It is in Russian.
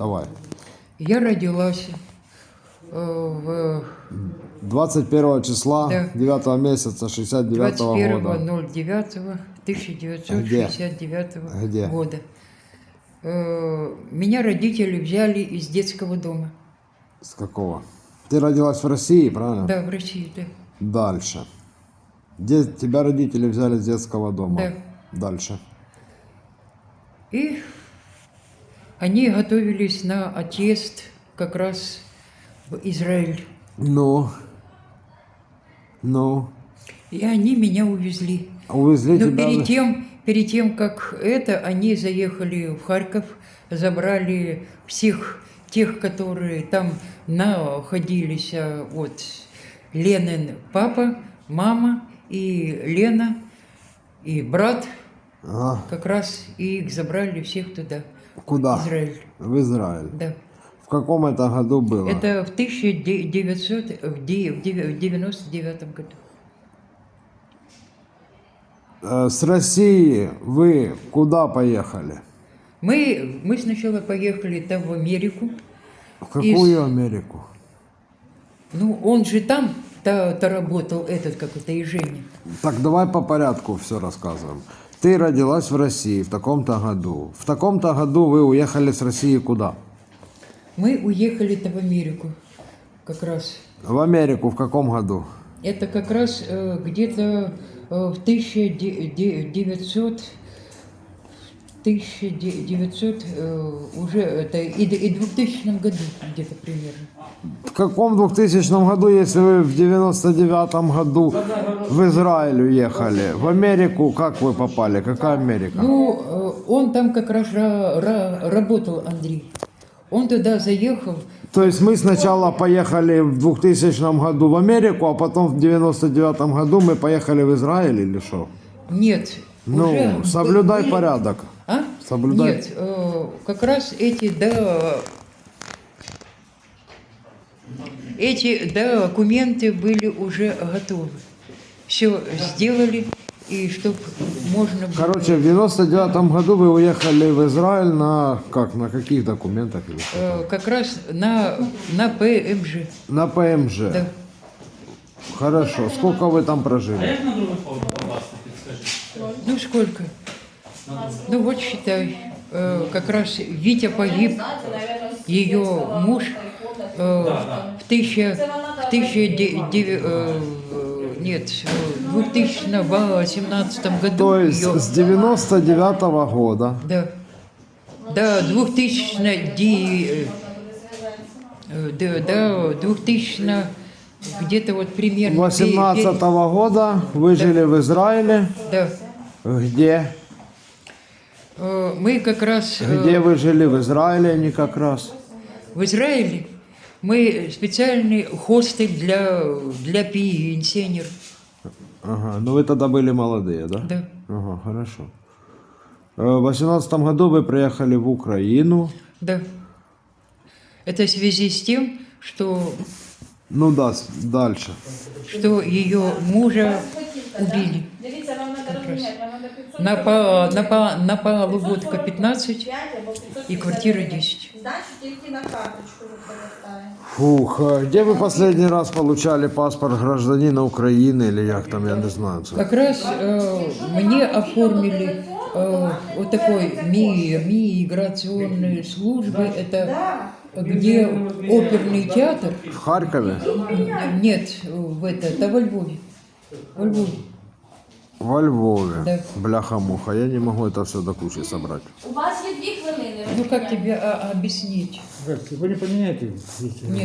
Давай. Я родилась э, в 21 числа Да. 9 месяца 69 года. 21.09.1969 Где? года. Э, Меня родители взяли из детского дома. С какого? Ты родилась в России, правильно? Да, в России, да. Дальше. Где тебя родители взяли с детского дома? Да. Дальше. И они готовились на отъезд как раз в Израиль. Ну. Ну. И они меня увезли. Увезли Но тебя. перед тем, перед тем, как это, они заехали в Харьков, забрали всех тех, которые там находились. а, Вот Ленин папа, мама и Лена, и брат, Ага. как раз и их забрали всех туда, Куда? в Израиль. В Израиль. Да. В каком это году было? Это в 1900, в де- в девя- в 99 году. Э, С России вы куда поехали? Мы, мы сначала поехали там в Америку. В какую Из- Америку? Ну, он же там то, то работал, этот какой-то и Женя. Так давай по порядку все рассказываем. Ты родилась в России в таком-то году. В таком-то году вы уехали с России куда? Мы уехали-то в Америку как раз. В Америку в каком году? Это как раз э, где-то э, в 1900, 1900 э, уже это и, и 2000 году где-то примерно. В каком 2000 году, если вы в 99 году в Израиль уехали? В Америку как вы попали? Какая Америка? Ну, э, он там как раз ра- ра- работал, Андрей. Он туда заехал, То есть мы сначала поехали в 2000 году в Америку, а потом в 99 году мы поехали в Израиль или что? нет. Ну, уже соблюдай были- порядок. А? Соблюдай. Нет, э, как раз эти, да, эти документы были уже готовы. Все сделали, и чтобы можно было... Короче, в 99 году вы уехали в Израиль на как на каких документах или что? э, как раз на, на ПМЖ. На ПМЖ. Да. Хорошо. Сколько вы там А прожили? підскажи? Ну, сколько? Ну, вот считай, э, как раз Витя погиб, ее муж в, тысяча, в тысяча де- девя- э, нет, в 2018 году То есть ее, с 99 года. Да, до 2000 ди- э, до, до 2000 где-то вот примерно 18 пе- пе- года вы жили в Израиле. да, Где? Э, мы как раз э, Где вы жили? В Израиле, не как раз? В Израиле мы специальный хостель для, для пенсионеров. Ага. Ну вы тогда были молодые, да? Да, Ага, хорошо. Э, В 18 году вы приехали в Украину. да. Это в связи с тем, что, Ну да, дальше. что ее мужа убили. Дивіться, вам треба розміняти, вам треба 500 На, по, на, по, на полугодка 15 5 або 550 и квартира 10. Значить, тільки на карточку використаємо. Фух, а где вы последний раз получали паспорт гражданина Украины или як там, я не знаю. це? Как раз э, мне оформили э, вот такой ми, миграционной службы. Это где оперный театр. В Харькове? Нет, в это, это во Львове. Во Львове. Во Львове. Бляха-муха, я не могу это все до кучи собрать. У вас є дві хвилини. Ну как тебе а, объяснить? Вы не поменяете? Нет,